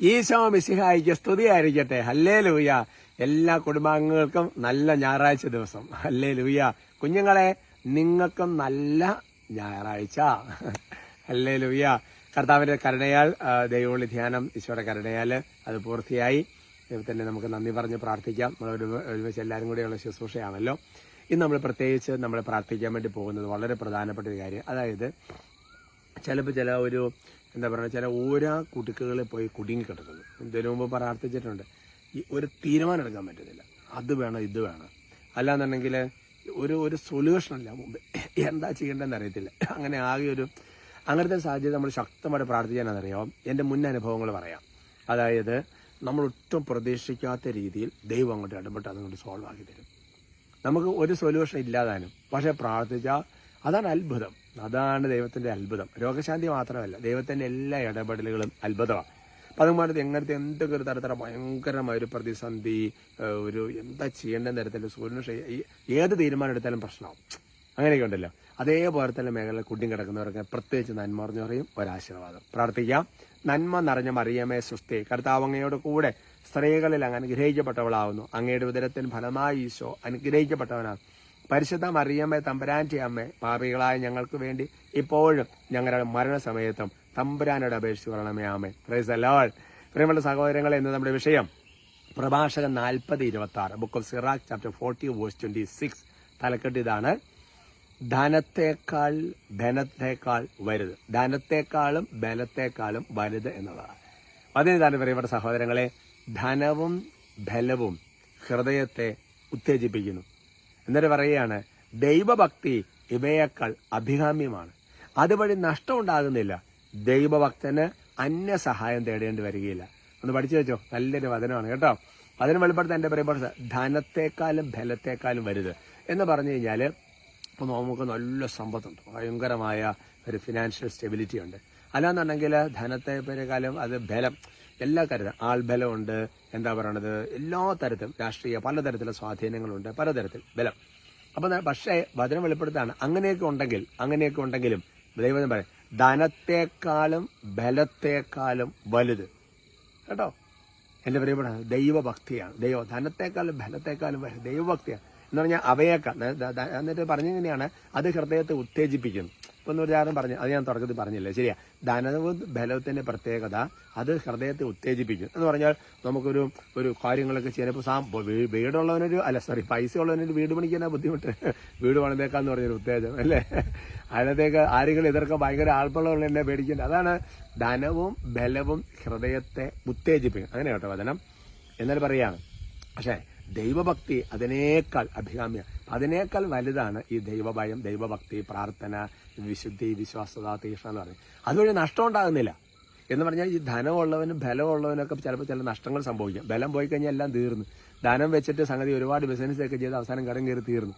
ഈശോ മിശിഹായിക്ക് സ്തുതിയായിരിക്കട്ടെ ഹല്ലേ ലൂയ എല്ലാ കുടുംബാംഗങ്ങൾക്കും നല്ല ഞായറാഴ്ച ദിവസം. ഹല്ലേ ലൂയ കുഞ്ഞുങ്ങളെ നിങ്ങൾക്കും നല്ല ഞായറാഴ്ച. ഹല്ലേ ലൂയ കർത്താവിന്റെ കരുണയാൽ ദൈവവിളി ധ്യാനം ഈശോയുടെ കരുണയാൽ അത് പൂർത്തിയായി. ദൈവത്തിന് നമുക്ക് നന്ദി പറഞ്ഞ് പ്രാർത്ഥിക്കാം. നമ്മൾ ഒരു ഒരുമിച്ച് എല്ലാവരും കൂടെയുള്ള ശുശ്രൂഷയാണല്ലോ. ഇന്ന് നമ്മൾ പ്രത്യേകിച്ച് നമ്മൾ പ്രാർത്ഥിക്കാൻ വേണ്ടി പോകുന്നത് വളരെ പ്രധാനപ്പെട്ട ഒരു കാര്യം. അതായത് ചിലപ്പോൾ ചില ഒരു എന്താ പറയുക ചില ഓരോ കുടുക്കുകളിൽ പോയി കുടുങ്ങി കിടക്കുന്നത് ഇതിനു മുമ്പ് പ്രാർത്ഥിച്ചിട്ടുണ്ട്. ഈ ഒരു തീരുമാനം എടുക്കാൻ പറ്റുന്നില്ല. അത് വേണം ഇത് വേണം. അല്ലാന്നുണ്ടെങ്കിൽ ഒരു ഒരു സൊല്യൂഷൻ അല്ല. മുമ്പ് എന്താ ചെയ്യേണ്ടതെന്ന് അറിയത്തില്ല. അങ്ങനെ ആകെ ഒരു അങ്ങനത്തെ സാഹചര്യം നമ്മൾ ശക്തമായിട്ട് പ്രാർത്ഥിക്കാനെന്നറിയാം എന്റെ മുൻ അനുഭവങ്ങൾ പറയാം. അതായത് നമ്മൾ ഒട്ടും പ്രതീക്ഷിക്കാത്ത രീതിയിൽ ദൈവം അങ്ങോട്ട് ഇടപെട്ട് അതുകൊണ്ട് സോൾവ് ആക്കി തരും. നമുക്ക് ഒരു സൊല്യൂഷൻ ഇല്ലാതാനും പക്ഷേ പ്രാർത്ഥിച്ചാൽ അതാണ് അത്ഭുതം. അതാണ് ദൈവത്തിന്റെ അത്ഭുതം. രോഗശാന്തി മാത്രമല്ല ദൈവത്തിന്റെ എല്ലാ ഇടപെടലുകളും അത്ഭുതമാണ്. അതുമായിട്ട് എങ്ങനത്തെ എന്തൊക്കെ ഒരു തരത്തിലുള്ള ഭയങ്കരമായ ഒരു പ്രതിസന്ധി ഒരു എന്താ ചെയ്യേണ്ട തരത്തിൽ സൂര്യന് ഏത് തീരുമാനം എടുത്താലും പ്രശ്നമാവും. അങ്ങനെയൊക്കെ ഉണ്ടല്ലോ. അതേപോലെ തന്നെ മേഖലയിൽ കുട്ടിയും കിടക്കുന്നവർക്ക് പ്രത്യേകിച്ച് നന്മ എന്ന് പറയും ഒരാശീർവാദം. പ്രാർത്ഥിക്കാം. നന്മ നിറഞ്ഞ മറിയമേ സൃഷ്ടി. കർത്താവങ്ങയോട് കൂടെ സ്ത്രീകളിൽ അങ്ങ് അനുഗ്രഹിക്കപ്പെട്ടവളാവുന്നു. അങ്ങയുടെ ഉദരത്തിന് ഫലമായി ഈശോ അനുഗ്രഹിക്കപ്പെട്ടവനാണ്. പരിശുദ്ധ മറിയമ്മേ തമ്പുരാന്റെ അമ്മ പാപികളായ ഞങ്ങൾക്ക് വേണ്ടി ഇപ്പോഴും ഞങ്ങളുടെ മരണസമയത്തും തമ്പുരാനോട് അപേക്ഷിച്ച് പറയണമേ ആമേ പ്രൈസ് അലോൾ പ്രിയമുള്ള സഹോദരങ്ങളെ ഇന്ന് നമ്മുടെ വിഷയം പ്രഭാഷകൻ നാൽപ്പത് ഇരുപത്തി ആറ് book of Sirach chapter forty verse twenty six തലക്കെട്ട് ഇതാണ്. ധനത്തേക്കാൾ ധനത്തേക്കാൾ വലുത്. ധനത്തേക്കാളും ബലത്തേക്കാളും വലുത് എന്നുള്ളതാണ്. അതിനിതാണ് പ്രിയപ്പെട്ട സഹോദരങ്ങളെ ധനവും ബലവും ഹൃദയത്തെ ഉത്തേജിപ്പിക്കുന്നു. എന്നിട്ട് പറയുകയാണ് ദൈവഭക്തി ഇവയേക്കാൾ അഭികാമ്യമാണ്. അതുവഴി നഷ്ടമുണ്ടാകുന്നില്ല ദൈവഭക്തന് അന്യ സഹായം തേടേണ്ടി വരികയില്ല. ഒന്ന് പഠിച്ചു വെച്ചോ. നല്ലൊരു വചനമാണ് കേട്ടോ? അതിന് വെളിപ്പെടുത്താൻ എന്റെ പറയുമ്പോൾ ധനത്തെക്കാളും ബലത്തെക്കാളും വലുത് എന്ന് പറഞ്ഞു കഴിഞ്ഞാൽ ഇപ്പോൾ നമുക്ക് നല്ല സമ്പത്തുണ്ട്. ഭയങ്കരമായ ഒരു ഫിനാൻഷ്യൽ സ്റ്റെബിലിറ്റി ഉണ്ട്. അല്ലാന്നുണ്ടെങ്കിൽ ധനത്തെക്കാളും അത് ബലം എല്ലാ തരത്തിലും. ആൾബലമുണ്ട് എന്താ പറയണത് എല്ലാ തരത്തിലും രാഷ്ട്രീയ പലതരത്തിലുള്ള സ്വാധീനങ്ങളുണ്ട് പലതരത്തിൽ ബലം. അപ്പം പക്ഷേ വചനം വെളിപ്പെടുത്താണ്. അങ്ങനെയൊക്കെ ഉണ്ടെങ്കിൽ അങ്ങനെയൊക്കെ ഉണ്ടെങ്കിലും ദൈവം പറയും ധനത്തെക്കാളും ബലത്തെക്കാളും വലുത്. കേട്ടോ? എന്റെ പ്രിയപ്പെട്ട ദൈവഭക്തിയാണ്. ദൈവ ധനത്തെക്കാളും ബലത്തെക്കാളും ദൈവഭക്തിയാണ്. എന്ന് പറഞ്ഞാൽ ദ- എന്നിട്ട് പറഞ്ഞിങ്ങനെയാണ് അത് ഹൃദയത്തെ ഉത്തേജിപ്പിക്കുന്നു. ഇപ്പൊ ഒന്ന് ഉദാഹരണം പറഞ്ഞു അത് ഞാൻ തുടക്കത്തിൽ പറഞ്ഞില്ലേ? ശരിയാ. ധനവും ബലത്തിന്റെ പ്രത്യേകത അത് ഹൃദയത്തെ ഉത്തേജിപ്പിക്കും എന്ന് പറഞ്ഞാൽ നമുക്കൊരു ഒരു കാര്യങ്ങളൊക്കെ ചെയ്യാൻ സാ വീടുള്ളവനൊരു അല്ല സോറി പൈസ ഉള്ളവനൊരു വീട് പണിക്കാനാ ബുദ്ധിമുട്ട്. വീട് പണിതേക്കാന്ന് പറഞ്ഞൊരു ഉത്തേജം അല്ലേ? അതിനകത്തേക്ക് ആരെങ്കിലും എതിർക്കാൻ ഭയങ്കര ആൾപ്പുള്ളവർ എന്നെ പേടിക്കേണ്ട. അതാണ് ധനവും ബലവും ഹൃദയത്തെ ഉത്തേജിപ്പിക്കും അങ്ങനെ കേട്ടോ വചനം. എന്നാൽ പറയാണ് പക്ഷേ ദൈവഭക്തി അതിനേക്കാൾ അഭികാമ്യ അതിനേക്കാൾ വലുതാണ് ഈ ദൈവഭയം ദൈവഭക്തി പ്രാർത്ഥന വിശുദ്ധി വിശ്വാസത തീക്ഷണ എന്ന് പറയുന്നത്. അതുവഴി നഷ്ടം ഉണ്ടാകുന്നില്ല എന്ന് പറഞ്ഞാൽ ഈ ധനമുള്ളവനും ബലമുള്ളവനൊക്കെ ചിലപ്പോൾ ചില നഷ്ടങ്ങൾ സംഭവിക്കാം. ബലം പോയി കഴിഞ്ഞാൽ എല്ലാം തീർന്നു. ധനം വെച്ചിട്ട് സംഗതി ഒരുപാട് ബിസിനസ്സൊക്കെ ചെയ്ത് അവസാനം കടം കയറി തീർന്നു.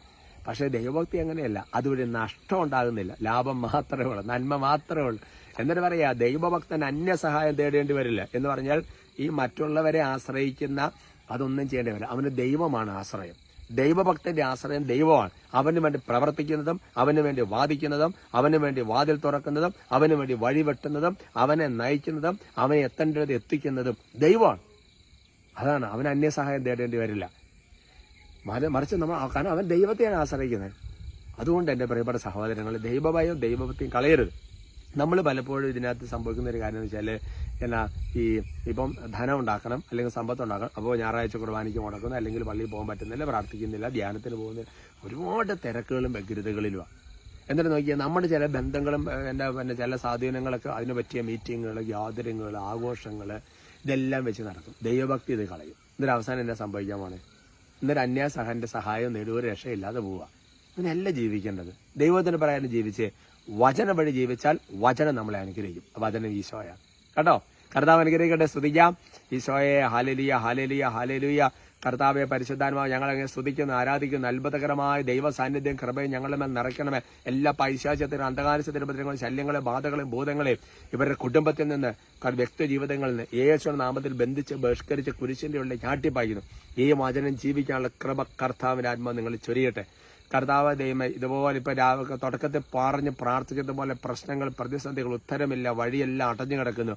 പക്ഷേ ദൈവഭക്തി അങ്ങനെയല്ല. അതുവഴി നഷ്ടം ഉണ്ടാകുന്നില്ല. ലാഭം മാത്രമേ ഉള്ളൂ. നന്മ മാത്രമേ ഉള്ളൂ. എന്നിട്ട് പറയാ ദൈവഭക്തൻ അന്യ സഹായം തേടേണ്ടി വരില്ല. എന്ന് പറഞ്ഞാൽ ഈ മറ്റുള്ളവരെ ആശ്രയിക്കുന്ന അതൊന്നും ചെയ്യേണ്ടി വരില്ല. അവന് ദൈവമാണ് ആശ്രയം. ദൈവഭക്തന്റെ ആശ്രയം ദൈവമാണ്. അവന് വേണ്ടി പ്രവർത്തിക്കുന്നതും അവന് വേണ്ടി വാദിക്കുന്നതും അവന് വേണ്ടി വാതിൽ തുറക്കുന്നതും അവന് വേണ്ടി വഴിവെട്ടുന്നതും അവനെ നയിക്കുന്നതും അവനെ എത്തേണ്ടത് എത്തിക്കുന്നതും ദൈവമാണ്. അതാണ് അവന് അന്യസഹായം തേടേണ്ടി വരില്ല. മറി- മറിച്ച് നമ്മൾ കാരണം അവൻ ദൈവത്തെയാണ് ആശ്രയിക്കുന്നത്. അതുകൊണ്ട് എന്റെ പ്രിയപ്പെട്ട സഹോദരങ്ങൾ ദൈവഭയം ദൈവഭക്തിയും കളയരുത്. നമ്മൾ പലപ്പോഴും ഇതിനകത്ത് സംഭവിക്കുന്ന ഒരു കാര്യം എന്ന് വെച്ചാൽ എന്നാ ഈ ഇപ്പം ധനം ഉണ്ടാക്കണം അല്ലെങ്കിൽ സമ്പത്ത് ഉണ്ടാക്കണം അപ്പോൾ ഞായറാഴ്ച കുർബാനയ്ക്ക് മുടക്കുന്നു അല്ലെങ്കിൽ പള്ളിയിൽ പോകാൻ പറ്റുന്നില്ല പ്രാർത്ഥിക്കുന്നില്ല ധ്യാനത്തിന് പോകുന്നില്ല ഒരുപാട് തിരക്കുകളും വ്യഗ്രതകളിലുമാണ് എന്നിട്ട് നോക്കിയാൽ നമ്മുടെ ചില ബന്ധങ്ങളും എന്താ പിന്നെ ചില സ്വാധീനങ്ങളൊക്കെ അതിന് പറ്റിയ മീറ്റിങ്ങുകൾ ഗ്യാദരങ്ങൾ ആഘോഷങ്ങൾ ഇതെല്ലാം വെച്ച് നടക്കും. ദൈവഭക്തി ഇത് കളയും. എന്നിട്ട് അവസാനം എന്നാ സംഭവിക്കാൻ പോണേ? എന്നിട്ട് അന്യാസഹന്റെ സഹായം നേടുക രക്ഷയില്ലാതെ പോവുക അങ്ങനെയല്ല ജീവിക്കേണ്ടത്. ദൈവത്തിന് പറയാനും ജീവിച്ച് വചനം വഴി ജീവിച്ചാൽ വചനം നമ്മളെ അനുഗ്രഹിക്കും. വചനം ഈശോയാണ് കേട്ടോ? കർത്താവ് അനുഗ്രഹിക്കട്ടെ സ്തുതിക്കാം. ഈശോയെ ഹാലലിയ ഹാലലിയ ഹാലലിയ കർത്താവെ പരിശുദ്ധാത്മാവ് ഞങ്ങൾ അങ്ങനെ സ്തുതിക്കുന്നു ആരാധിക്കുന്നു. അത്ഭുതകരമായ ദൈവ സാന്നിധ്യം കൃപയും ഞങ്ങളുടെ മേൽ നിറയ്ക്കണമേ. എല്ലാ പൈശാചത്തിനും അന്ധകാരത്തിനും ഉപദ്രവങ്ങളും ശല്യങ്ങളെ ബാധകളെയും ഭൂതങ്ങളെയും ഇവരുടെ കുടുംബത്തിൽ നിന്ന് വ്യക്തി ജീവിതങ്ങളിൽ നിന്ന് യേശുവിന്റെ നാമത്തിൽ ബന്ധിച്ച് ബഹിഷ്കരിച്ച് കുരിശിന്റെ ഉള്ളിൽ ചാട്ടിപ്പായിരുന്നു ഈ വചനം ജീവിക്കാനുള്ള കൃപ കർത്താവിന്റെ ആത്മാവ് നിങ്ങൾ ചൊരിയട്ടെ. കർത്താവ് ദൈവമേ ഇതുപോലെ ഇപ്പോൾ രാവിലെ തുടക്കത്തിൽ പറഞ്ഞ് പ്രാർത്ഥിക്കുന്ന പോലെ പ്രശ്നങ്ങൾ പ്രതിസന്ധികൾ ഉത്തരമില്ല വഴിയെല്ലാം അടഞ്ഞു കിടക്കുന്നു.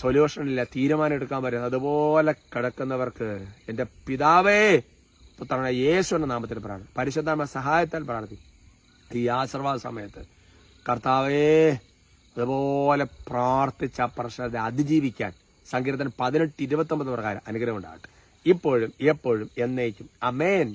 സൊല്യൂഷൻ ഇല്ല തീരുമാനം എടുക്കാൻ പറ്റുന്നത് അതുപോലെ കിടക്കുന്നവർക്ക് എന്റെ പിതാവേ പുത്രനായ യേശുവിന്റെ നാമത്തിൽ പ്രാർത്ഥന പരിശുദ്ധാമ സഹായത്താൽ പ്രാർത്ഥിക്കും. ഈ ആശീർവാദ സമയത്ത് കർത്താവേ അതുപോലെ പ്രാർത്ഥിച്ച പ്രശ്നത്തെ അതിജീവിക്കാൻ സങ്കീർത്തനം പതിനെട്ട് ഇരുപത്തൊമ്പത് പ്രകാരം അനുഗ്രഹം ഉണ്ടാകട്ടെ. ഇപ്പോഴും എപ്പോഴും എന്നേക്കും. അമേൻ